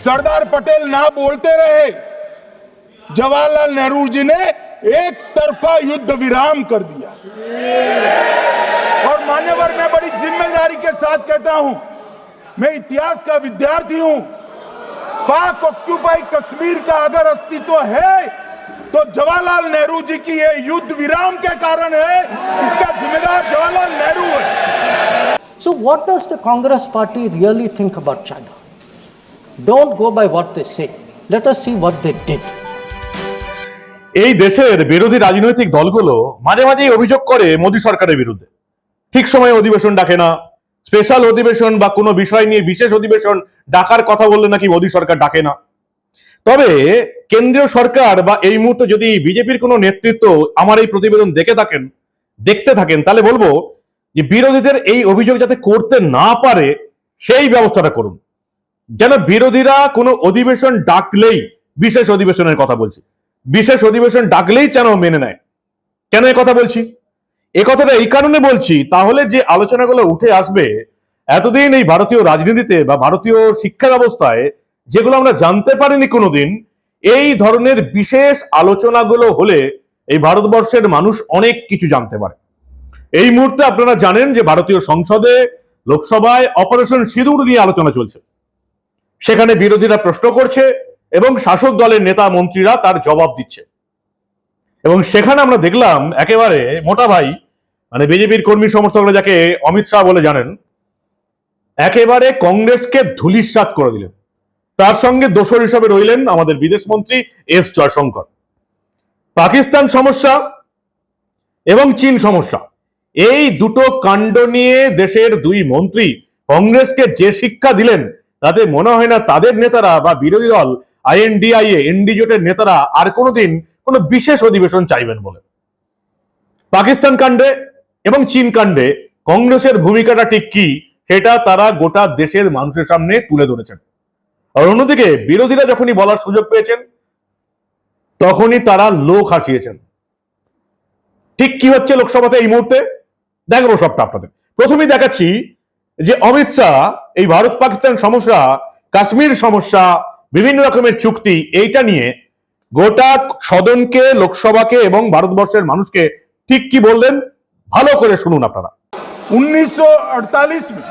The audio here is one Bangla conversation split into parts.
सरदार पटेल ना बोलते रहे। जवाहरलाल नेहरू जी ने एक तरफा युद्ध विराम कर दिया। और मान्यवर मैं बड़ी ज़िम्मेदारी के साथ कहता हूँ, मैं इतिहास का विद्यार्थी हूँ। पाक ऑक्यूपाई कश्मीर का अगर अस्तित्व है तो जवाहरलाल नेहरू जी की ये युद्ध विराम के कारण है, इसका जिम्मेदार जवाहरलाल नेहरू है। सो what does the Congress party really think about China? Don't go by what they say. Let us see what they did. এই দেশের বিরোধী রাজনৈতিক দলগুলো মাঝে মাঝেই অভিযোগ করে মোদী সরকারের বিরুদ্ধে ঠিক সময়ে অধিবেশন ডাকে না স্পেশাল অধিবেশন বা কোনো বিষয় নিয়ে বিশেষ অধিবেশন ডাকার কথা বললে নাকি মোদী সরকার ডাকে না তবে কেন্দ্রীয় সরকার বা এই মুহূর্তে যদি বিজেপির কোনো নেতৃত্ব আমার এই প্রতিবেদন দেখে থাকেন, দেখতে থাকেন, তাহলে বলব যে বিরোধীদের এই অভিযোগ যাতে করতে না পারে, সেই ব্যবস্থাটা করুন যেন বিরোধীরা কোনো অধিবেশন ডাকলেই, বিশেষ অধিবেশনের কথা বলছি, বিশেষ অধিবেশন ডাকলেই যেন মেনে নেয়। কেন এ কথা বলছি? এ কথাটা এই কারণে বলছি, তাহলে যে আলোচনাগুলো উঠে আসবে, এতদিন এই ভারতীয় রাজনীতিতে বা ভারতীয় শিক্ষা ব্যবস্থায় যেগুলো আমরা জানতে পারিনি কোনোদিন, এই ধরনের বিশেষ আলোচনাগুলো হলে এই ভারতবর্ষের মানুষ অনেক কিছু জানতে পারে। এই মুহূর্তে আপনারা জানেন যে ভারতীয় সংসদে, লোকসভায় অপারেশন সিঁদুর নিয়ে আলোচনা চলছে। সেখানে বিরোধীরা প্রশ্ন করছে এবং শাসক দলের নেতা মন্ত্রীরা তার জবাব দিচ্ছে। এবং সেখানে আমরা দেখলাম একেবারে মোটা ভাই মানে বিজেপির কর্মী সমর্থকরা যাকে অমিত শাহ বলে জানেন, একেবারে কংগ্রেসকে ধুলিস্বাত করে দিলেন। তার সঙ্গে দোসর হিসাবে রইলেন আমাদের বিদেশ মন্ত্রী এস জয়শঙ্কর। পাকিস্তান সমস্যা এবং চীন সমস্যা, এই দুটো কাণ্ড নিয়ে দেশের দুই মন্ত্রী কংগ্রেসকে যে শিক্ষা দিলেন তাতে মনে হয় না তাদের নেতারা বা বিরোধী দল আইএনডিআইএ এনডি জোটের নেতারা আর কোনোদিন কোনো বিশেষ অধিবেশন চাইবেন বলে। পাকিস্তান কাণ্ডে এবং চীন কাণ্ডে কংগ্রেসের ভূমিকাটা ঠিক কি, সেটা তারা গোটা দেশের মানুষের সামনে তুলে ধরেছেন। আর অন্যদিকে বিরোধীরা যখনই বলার সুযোগ পেয়েছেন, তখনই তারা লোক হাসিয়েছেন। ঠিক কি হচ্ছে লোকসভাতে এই মুহূর্তে? দেখাবো সবটা আপনাদের। প্রথমেই দেখাচ্ছি যে অমিত শাহ এই ভারত পাকিস্তান সমস্যা কাশ্মীর সমস্যা বিভিন্ন রকমের চুক্তি এইটা নিয়ে গোটা সদনকে লোকসভাকে এবং ভারতবর্ষের মানুষকে ঠিক কি বললেন ভালো করে শুনুন আপনারা 1948 में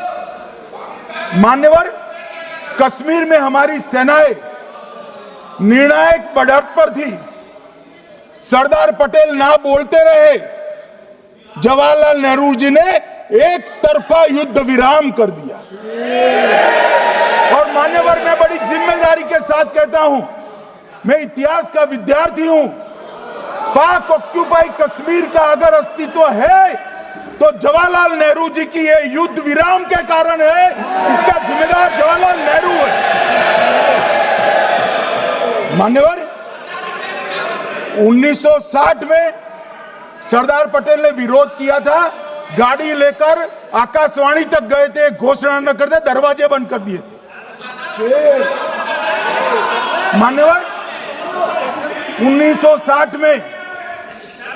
मान्यवर कश्मीर में हमारी सेनाएं निर्णायक बढ़त पर थी सरदार पटेल ना बोलते रहे जवाहरलाल नेहरू जी ने एक तरफा युद्ध विराम कर दिया। और मान्यवर, मैं बड़ी ज़िम्मेदारी के साथ कहता हूँ, मैं इतिहास का विद्यार्थी हूँ। पाक ऑक्यूपाई कश्मीर का अगर अस्तित्व है तो जवाहरलाल नेहरू जी की ये युद्ध विराम के कारण है, इसका जिम्मेदार जवाहरलाल नेहरू है। मान्यवर 1960 में सरदार पटेल ने विरोध किया था गाड़ी लेकर आकाशवाणी तक गए थे, घोषणा न करते, दरवाजे बंद कर दिए थे। मान्यवर 1960 में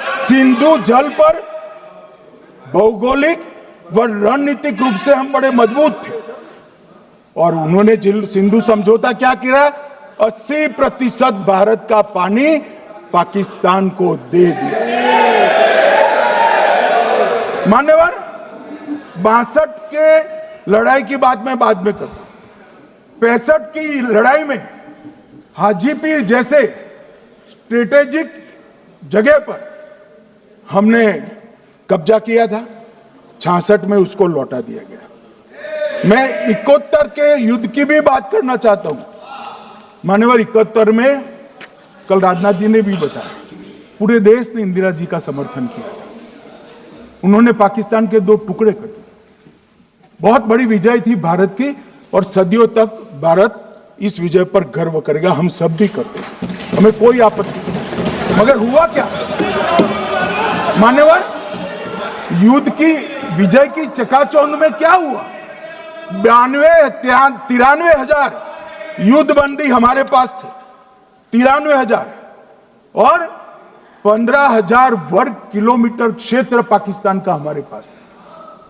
सिंधु जल पर भौगोलिक व रणनीतिक रूप से हम बड़े मज़बूत थे। और उन्होंने सिंधु समझौता क्या किया? 80 प्रतिशत भारत का पानी पाकिस्तान को दे दिया। मान्यवर, बासठ के लड़ाई की बात मैं बाद में करता पैंसठ की लड़ाई में हाजीपीर जैसे स्ट्रेटेजिक जगह पर हमने कब्जा किया था। छियासठ में उसको लौटा दिया गया। मैं इकहत्तर के युद्ध की भी बात करना चाहता हूँ। मान्यवर, इकहत्तर में कल राजनाथ जी ने भी बताया, पूरे देश ने इंदिरा जी का समर्थन किया उन्होंने पाकिस्तान के दो टुकड़े कर दिए। बहुत बड़ी विजय थी भारत की और सदियों तक भारत इस विजय पर गर्व करेगा। हम सब भी करते हैं। हमें कोई आपत्ति मगर हुआ क्या? मान्यवर, युद्ध की, विजय की चकाचौंध में क्या हुआ? बयानवे तिरानवे हज़ार युद्ध बंदी हमारे पास थे। तिरानवे हज़ार। और पंद्रह हज़ार वर्ग किलोमीटर क्षेत्र पाकिस्तान का हमारे पास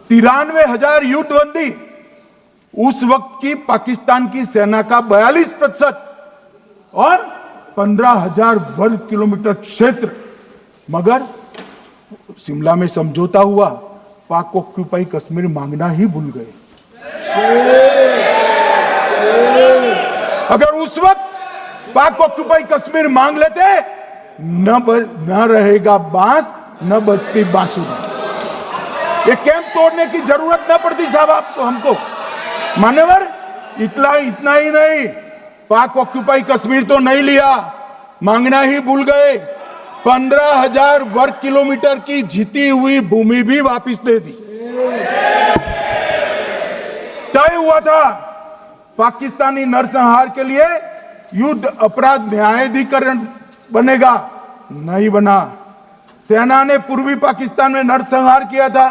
तिरानवे हज़ार युद्ध बंदी उस वक्त की पाकिस्तान की सेना का 42 प्रतिशत। और पंद्रह हज़ार वर्ग किलोमीटर क्षेत्र। मगर शिमला में समझौता हुआ, पाक ऑक्यूपाई कश्मीर मांगना ही भूल गए। अगर उस वक्त पाक ऑक्यूपाई कश्मीर मांग लेते न न रहेगा बाँस, न बजती बांसुरी। ये कैंप तोड़ने की ज़रूरत न पड़ती साहब आपको, हमको। मान्यवर, इतना इतना ही नहीं। पाक ऑक्यूपाई कश्मीर तो नहीं लिया। मांगना ही भूल गए। पंद्रह हज़ार वर्ग किलोमीटर की जीती हुई भूमि भी वापस दे दी। तय हुआ था, पाकिस्तानी नरसंहार के लिए युद्ध अपराध न्यायाधिकरण बनेगा? नहीं बना। सेना ने पूर्वी पाकिस्तान में नरसंहार किया था।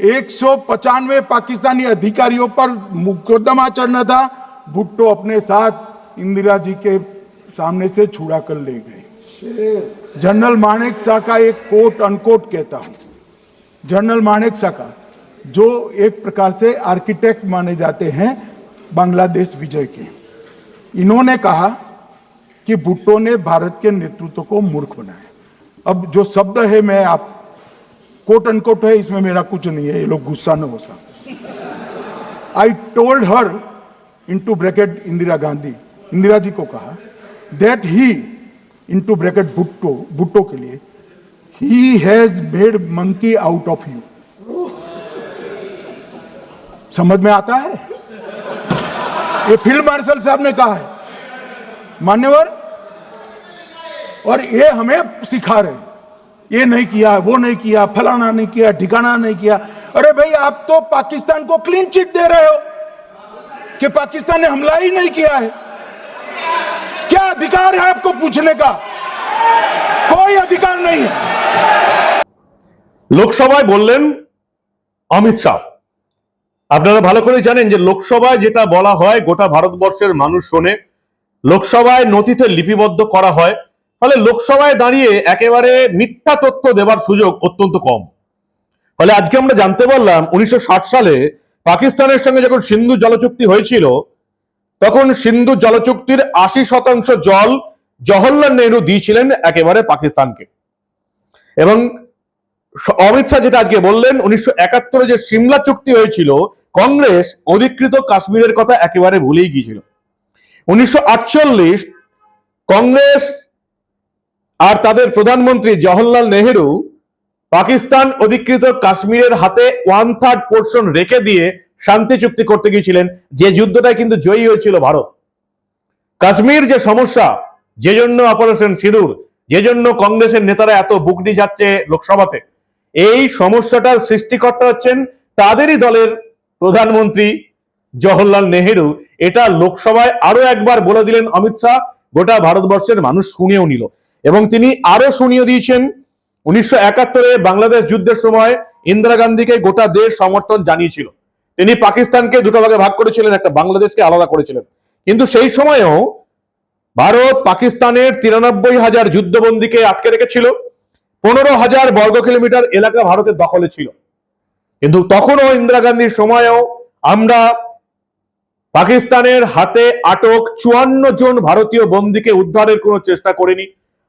एक पाकिस्तानी अधिकारियों पर मुकदमा चढ़ना था। भुट्टो अपने साथ इंदिरा जी के सामने से छुड़ा कर ले गए। जनरल मानेक शाह का एक कोट अनकोट कहता हूँ। जनरल मानेक शाह का जो एक प्रकार से आर्किटेक्ट माने जाते हैं, बांग्लादेश विजय के। इन्होंने कहा कि भुट्टो ने भारत के नेतृत्व को मूर्ख बनाया। अब जो शब्द है, मैं आप कोट अनकोट है, इसमें मेरा कुछ नहीं है, ये लोग गुस्सा न हो सकते I told her in two bracket Indira Gandhi, Indira ji को कहा that he in two bracket Bhutto Bhutto के लिए he has made monkey out of you समझ में आता है? ये फ़ील्ड मार्शल साहब ने कहा है। मान्यवर और ये हमें सिखा रहे हैं। ये नहीं किया वो नहीं किया फलाना नहीं किया ठिकाना नहीं किया अरे भाई आप तो पाकिस्तान को क्लीन चिट दे रहे हो कि पाकिस्तान ने हमला ही नहीं किया है क्या अधिकार है आपको पूछने का कोई अधिकार नहीं है লোকসভায় বললেন অমিত শাহ আপনারা ভালো করে জানেন যে লোকসভায় যেটা বলা হয় গোটা ভারতবর্ষের মানুষ শোনে লোকসভায় নথিতে লিপিবদ্ধ করা হয় ফলে লোকসভায় দাঁড়িয়ে একেবারে মিথ্যা তথ্য দেবার সুযোগ অত্যন্ত কম। ফলে আজকে আমরা জানতে পারলাম উনিশশো সালে পাকিস্তানের সঙ্গে যখন সিন্ধু জলচুক্তি হয়েছিল, তখন সিন্ধু জলচুক্তির আশি শতাংশ জল জওহরলাল নেহরু দিয়েছিলেন একেবারে পাকিস্তানকে। এবং অমিত শাহ যেটা আজকে বললেন, উনিশশো একাত্তরে যে সিমলা চুক্তি হয়েছিল, কংগ্রেস অধিকৃত কাশ্মীরের কথা একেবারে ভুলেই গিয়েছিল। উনিশশো আটচল্লিশ কংগ্রেস আর তাদের প্রধানমন্ত্রী জওহরলাল নেহেরু পাকিস্তান অধিকৃত কাশ্মীরের হাতে ওয়ান থার্ড পোর্শন রেখে দিয়ে শান্তি চুক্তি করতে গিয়েছিলেন। যে যুদ্ধটায় কিন্তু জয়ী হয়েছিল ভারত। কাশ্মীর যে সমস্যা, যে জন্য অপারেশন সিঁদুর, যে জন্য কংগ্রেসের নেতারা এত বুকনি যাচ্ছে লোকসভাতে, এই সমস্যাটার সৃষ্টিকর্তা হচ্ছেন তাদেরই দলের প্রধানমন্ত্রী জওহরলাল নেহেরু। এটা লোকসভায় আরও একবার বলে দিলেন অমিত শাহ। গোটা ভারতবর্ষের মানুষ শুনেও নিল। এবং তিনি আরও শুনিয়ে দিয়েছেন, উনিশশো একাত্তরে বাংলাদেশ যুদ্ধের সময় ইন্দিরা গান্ধীকে গোটা দেশ সমর্থন জানিয়েছিল। তিনি পাকিস্তানকে দুটো ভাগে ভাগ করেছিলেন, একটা বাংলাদেশকে আলাদা করেছিলেন। কিন্তু সেই সময়েও ভারত পাকিস্তানের তিরানব্বই হাজার যুদ্ধবন্দীকে আটকে রেখেছিল, পনেরো হাজার বর্গ কিলোমিটার এলাকা ভারতের দখলে ছিল। কিন্তু তখনও ইন্দিরা গান্ধীর সময়েও আমরা পাকিস্তানের হাতে আটক চুয়ান্ন জন ভারতীয় বন্দীকে উদ্ধারের কোনো চেষ্টা করিনি।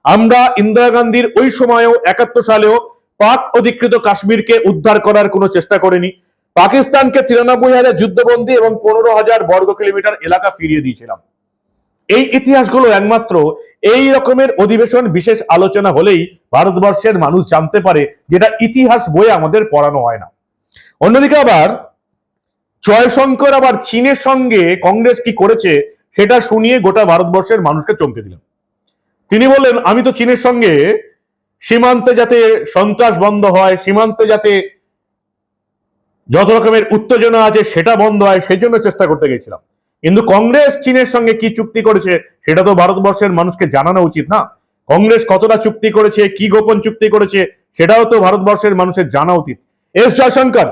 আমরা ইন্দিরা গান্ধীর ওই সময়েও একাত্তর সালেও পাক অধিকৃত কাশ্মীরকে উদ্ধার করার কোনো চেষ্টা করেনি। পাকিস্তানকে তিরানব্বই হাজার যুদ্ধবন্দী এবং পনেরো হাজার বর্গ কিলোমিটার এলাকা ফিরিয়ে দিয়েছিলাম। এই ইতিহাসগুলো একমাত্র এই রকমের অধিবেশন বিশেষ আলোচনা হলেই ভারতবর্ষের মানুষ জানতে পারে যেটা ইতিহাস বইয়ে আমাদের পড়ানো হয় না। অন্যদিকে আবার জয়শঙ্কর আবার চীনের সঙ্গে কংগ্রেস কি করেছে সেটা শুনিয়ে গোটা ভারতবর্ষের মানুষকে চমকে দিলেন তিনি বললেন, আমি তো চীনের সঙ্গে সীমান্তে যাতে সন্ত্রাস বন্ধ হয়, সীমান্তে যাতে যত রকমের উত্তেজনা আছে সেটা বন্ধ হয়, সেই জন্য চেষ্টা করতে গেছিলাম। কিন্তু কংগ্রেস চীনের সঙ্গে কি চুক্তি করেছে, সেটা তো ভারতবর্ষের মানুষকে জানানো উচিত না। কংগ্রেস কতটা চুক্তি করেছে, কি গোপন চুক্তি করেছে, সেটাও তো ভারতবর্ষের মানুষের জানা উচিত। এস জয়শঙ্কর,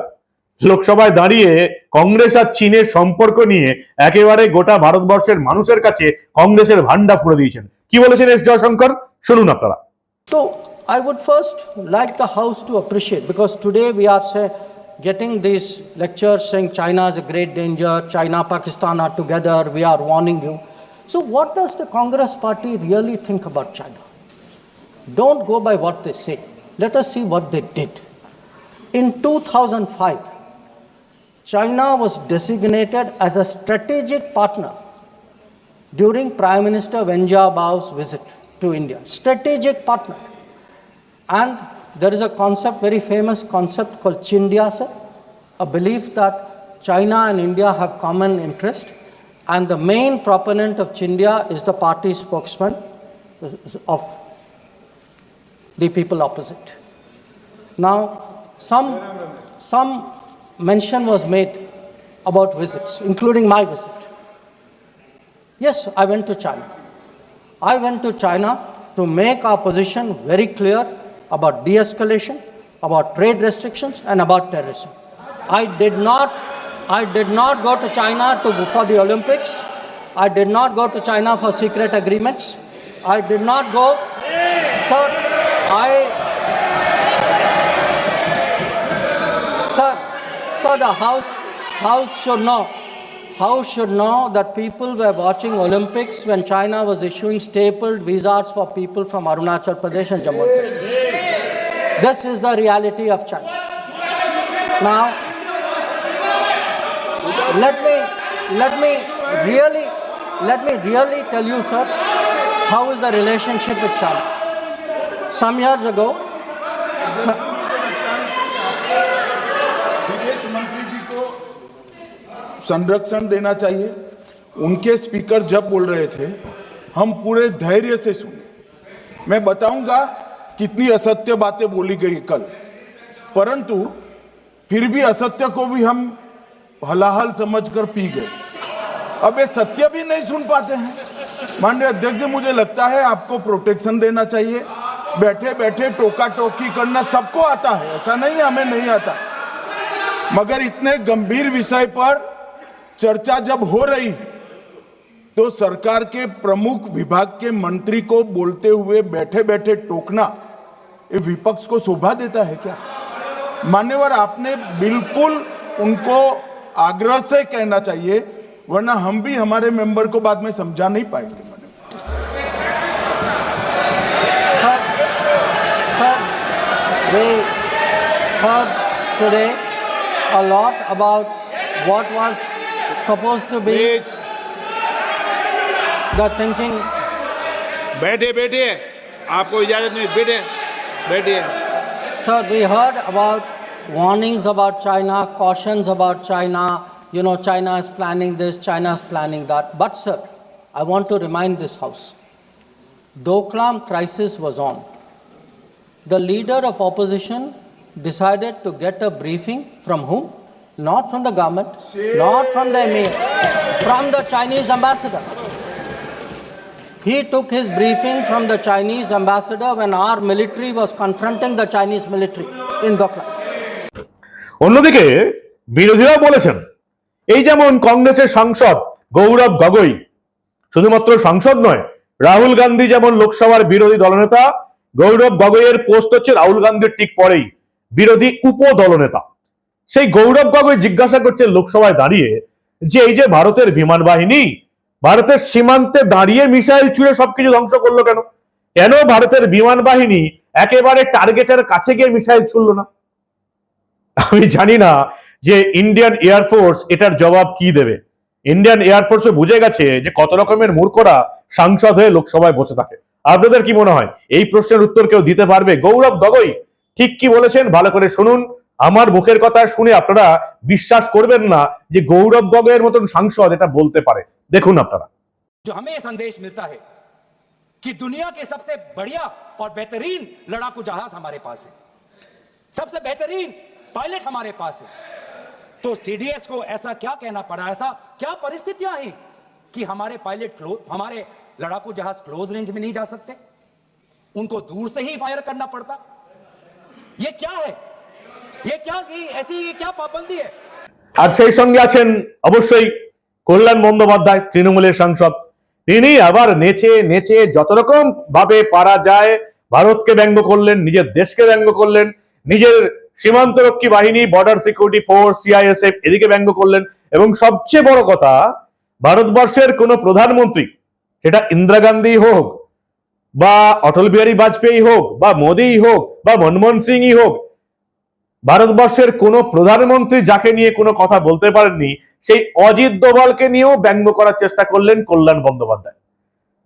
লোকসভায় দাঁড়িয়ে কংগ্রেস আর চীনের সম্পর্ক নিয়ে একেবারে গোটা ভারতবর্ষের মানুষের কাছে কংগ্রেসের ভান্ডা ফুড়ে দিয়েছেন। কি বলেছেন এস জয়শঙ্কর শুনুন আপনারা So I would first like the House to appreciate because today we are say, getting these lectures saying China is a great danger, China, Pakistan are together, we are warning you. So, what does the Congress party really think about China? Don't go by what they say. Let us see what they did. In 2005, China was designated as a strategic partner during Prime Minister Wen Jiabao's visit to India. Strategic partner. And there is a concept, very famous concept called Chindia, a belief that China and India have common interest. And the main proponent of Chindia is the party spokesman of the people opposite. Now, some, some mention was made about visits, including my visit. Yes, I went to China. I went to China to make our position very clear about de escalation, about trade restrictions, and about terrorism. I did not, I did not go to China to, for the Olympics. I did not go to China for secret agreements. I did not go. Sir, I. Sir, sir, the House, House should know. House should know that people were watching Olympics when China was issuing stapled visas for people from Arunachal Pradesh and Jammu and Kashmir. This is the reality of China. Now, let me, let me really, let me really tell you, sir, how is the relationship with China. Some years ago, संरक्षण देना चाहिए। उनके स्पीकर जब बोल रहे थे हम पूरे धैर्य से सुने। मैं बताऊँगा कितनी असत्य बातें बोली गई कल। परंतु फिर भी असत्य को भी हम हलाहल समझकर पी गए। अब ये सत्य भी नहीं सुन पाते हैं। माननीय अध्यक्ष जी, मुझे लगता है आपको प्रोटेक्शन देना चाहिए। बैठे बैठे टोका टोकी करना सबको आता है। ऐसा नहीं हमें नहीं आता। मगर इतने गंभीर विषय पर चर्चा जब हो रही है तो सरकार के प्रमुख विभाग के मंत्री को बोलते हुए बैठे बैठे टोकना ये विपक्ष को शोभा देता है क्या मान्यवर आपने बिल्कुल उनको आग्रह से कहना चाहिए वरना हम भी हमारे मेंबर को बाद में समझा नहीं पाएँगे। Sir, sir, we heard today a lot about what was supposed to be the thinking. बैठे बैठे आपको इजाजत नहीं बैठे बैठिए Sir, we heard about warnings about China, cautions about China. You know, China is planning this, China is planning that. But, sir, I want to remind this House Doklam crisis was on. The leader of opposition decided to get a briefing from whom? Not from the government, not from the emir, from the Chinese ambassador. He took his briefing from the Chinese ambassador when our military was confronting the Chinese military in Doklam. অন্যদিকে বিরোধীরা বলেছেন এই যেমন কংগ্রেসের সাংসদ গৌরব গগৈ শুধুমাত্র সাংসদ নয় রাহুল গান্ধী যেমন লোকসভার বিরোধী দলনেতা গৌরব গগৈয়ের পোস্ট হচ্ছে রাহুল গান্ধীর ঠিক পরেই বিরোধী উপ দলনেতা সেই গৌরব গগৈ জিজ্ঞাসা করছে লোকসভায় দাঁড়িয়ে যে এই যে ভারতের বিমান বাহিনী, ভারতের সীমান্তে দাঁড়িয়ে মিসাইল ছুড়ে সবকিছু ধ্বংস করল কেন? কেন ভারতের বিমান বাহিনী একেবারে টার্গেটের কাছে গিয়ে মিসাইল ছুড়লো না? আমি জানি না যে ইন্ডিয়ান এয়ারফোর্স এটার জবাব কি দেবে। ইন্ডিয়ান এয়ারফোর্সও বুঝে গেছে যে কত রকমের মূর্খরা সাংসদ হয়ে লোকসভায় বসে থাকে। আপনাদের কি মনে হয়? এই প্রশ্নের উত্তর কেউ দিতে পারবে? গৌরব গগৈ ঠিক কি বলেছেন? ভালো করে শুনুন। আমার মুখের কথা শুনে আপনারা বিশ্বাস করবেন না যে গৌরব গগৈয়ের মতন সাংসদ এটা বলতে পারে দেখুন আপনারা जो हमें ये संदेश मिलता है कि दुनिया के सबसे बढ़िया और बेहतरीन लड़ाकू जहाज हमारे पास है सबसे बेहतरीन पायलट हमारे पास है तो सीडीएस को ऐसा क्या कहना पड़ा ऐसा क्या परिस्थितियां हैं कि हमारे पायलट क्लोज हमारे लड़ाकू जहाज क्लोज रेंज में नहीं जा सकते उनको दूर से ही फायर करना पड़ता ये क्या है আর সেই সঙ্গে আছেন অবশ্যই কল্যাণ বন্দ্যোপাধ্যায়, তৃণমূলের সাংসদ। তিনি আবার নেচে নেচে যত রকম ভাবে পারা যায়, ভারতকে ব্যঙ্গ করলেন, নিজের দেশকে ব্যঙ্গ করলেন, নিজের সীমান্তরক্ষী বাহিনী বর্ডার সিকিউরিটি ফোর্স সিআইএসএফ এদিকে ব্যঙ্গ করলেন। এবং সবচেয়ে বড় কথা, ভারতবর্ষের কোন প্রধানমন্ত্রী, সেটা ইন্দিরা গান্ধী হোক, বা অটল বিহারী বাজপেয়ী হোক, বা মোদী হোক, বা মনমোহন সিংই হোক ভারতবর্ষের কোন প্রধানমন্ত্রী যাকে নিয়ে কোনো কথা বলতে পারেননি, সেই অজিত দোভালকে নিয়েও ব্যঙ্গ করার চেষ্টা করলেন কল্যাণ বন্দ্যোপাধ্যায়।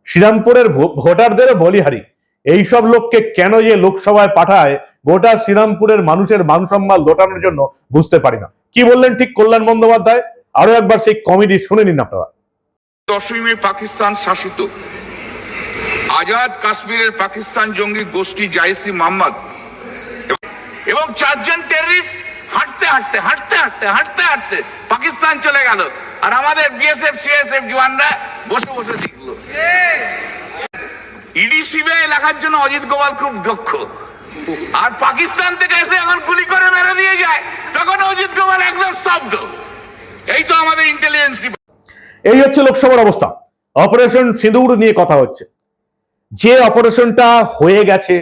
শ্রীরামপুরের ভোটারদেরও বলিহারি। এইসব লোককে কেন যে লোকসভায় পাঠায়, গোটা শ্রীরামপুরের মানুষের মান সম্মান লোটানোর জন্য বুঝতে পারি না। কি বললেন ঠিক কল্যাণ বন্দ্যোপাধ্যায়? আরও একবার সেই কমেডি শুনে নিন আপনারা। দশই মে পাকিস্তান শাসিত। আজাদ কাশ্মীরের পাকিস্তান জঙ্গি গোষ্ঠী জাইসি মোহাম্মদ এবং চারজন টেররিস্ট হাঁটতে হাঁটতে হাঁটতে হাঁটতে হাঁটতে হাঁটতে পাকিস্তান চলে গেল। আর আমাদের বিএসএফ সিএসএফ জওয়ানরা বসে বসে দেখল। ইডি সিবিআই লাগার জন্য অজিত গোপাল খুব দক্ষ। আর পাকিস্তান থেকে এসে এখন গুলি করে মেরে দিয়ে যায়। তখন অজিত গোপাল একদম স্তব্ধ। এই তো আমাদের ইন্টেলিজেন্স এই হচ্ছে লোকসভার অবস্থা। অপারেশন সিঁদুর নিয়ে কথা হচ্ছে। যে অপারেশনটা হয়ে গেছে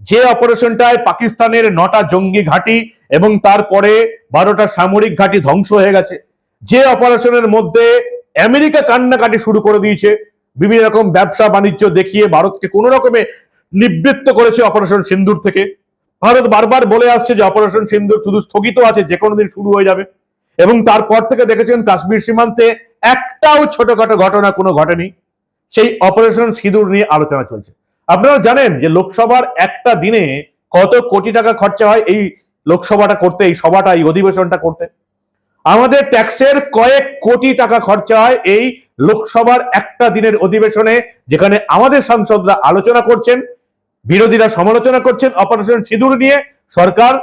যে অপারেশনটায় পাকিস্তানের নটা জঙ্গি ঘাঁটি এবং তারপরে বারোটা সামরিক ঘাঁটি ধ্বংস হয়ে গেছে, যে অপারেশনের মধ্যে আমেরিকা কান্নাকাটি শুরু করে দিয়েছে, বিভিন্ন রকম ব্যবসা বাণিজ্য দেখিয়ে ভারতকে কোনো রকমে নিবৃত্ত করেছে অপারেশন সিন্দুর থেকে। ভারত বারবার বলে আসছে যে অপারেশন সিন্দুর শুধু স্থগিত আছে, যে কোনো দিন শুরু হয়ে যাবে। এবং তারপর থেকে দেখেছেন কাশ্মীর সীমান্তে একটাও ছোটখাটো ঘটনা কোনো ঘটেনি। সেই অপারেশন সিঁদুর নিয়ে আলোচনা চলছে। আপনারা জানেন যে লোকসভার একটা দিনে কত কোটি টাকা খরচা হয় এই লোকসভাটা করতে, এই সভাটা, এই অধিবেশনটা করতে? আমাদের ট্যাক্সের কয়েক কোটি টাকা খরচা হয় এই লোকসভার একটা দিনের অধিবেশনে, যেখানে আমাদের সাংসদরা আলোচনা করছেন, বিরোধীরা সমালোচনা করছেন, অপারেশন সিঁদুর নিয়ে সরকার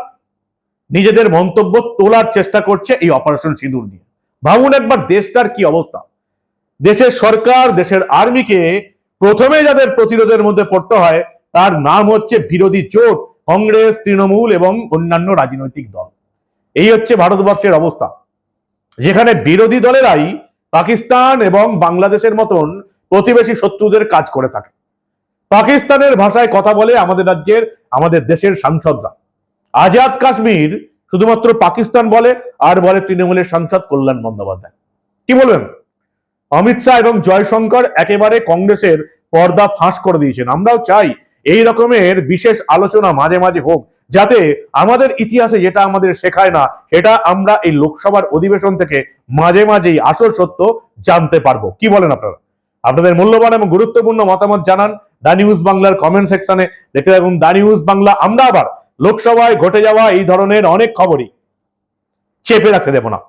নিজেদের মন্তব্য তোলার চেষ্টা করছে এই অপারেশন সিঁদুর নিয়ে। ভাবুন একবার দেশটার কি অবস্থা। দেশের সরকার, দেশের আর্মিকে প্রথমে যাদের প্রতিরোধের মধ্যে পড়তে হয়, তার নাম হচ্ছে বিরোধী জোট কংগ্রেস, তৃণমূল এবং অন্যান্য রাজনৈতিক দল। এই হচ্ছে ভারতবর্ষের অবস্থা। যেখানে বিরোধী দলেরাই পাকিস্তান এবং বাংলাদেশের মতন প্রতিবেশী শত্রুদের কাজ করে থাকে। পাকিস্তানের ভাষায় কথা বলে আমাদের রাজ্যের, আমাদের দেশের সাংসদরা। আজাদ কাশ্মীর শুধুমাত্র পাকিস্তান বলে, আর বলে তৃণমূলের সাংসদ কল্যাণ বন্দ্যোপাধ্যায়। কি বলবেন? অমিত শাহ এবং জয়শঙ্কর একেবারে কংগ্রেসের পর্দা ফাঁস করে দিয়েছেন। আমরাও চাই এই রকমের বিশেষ আলোচনা মাঝে মাঝে হোক, যাতে আমাদের ইতিহাসে যেটা আমাদের শেখায় না, সেটা আমরা এই লোকসভার অধিবেশন থেকে মাঝে মাঝেই আসল সত্য জানতে পারব। কি বলেন আপনারা? আপনাদের মূল্যবান এবং গুরুত্বপূর্ণ মতামত জানান দা নিউজ বাংলার কমেন্ট সেকশনে। দেখতে থাকুন দা নিউজ বাংলা। আমরা আবার লোকসভায় ঘটে যাওয়া এই ধরনের অনেক খবরই চেপে রাখতে দেব না।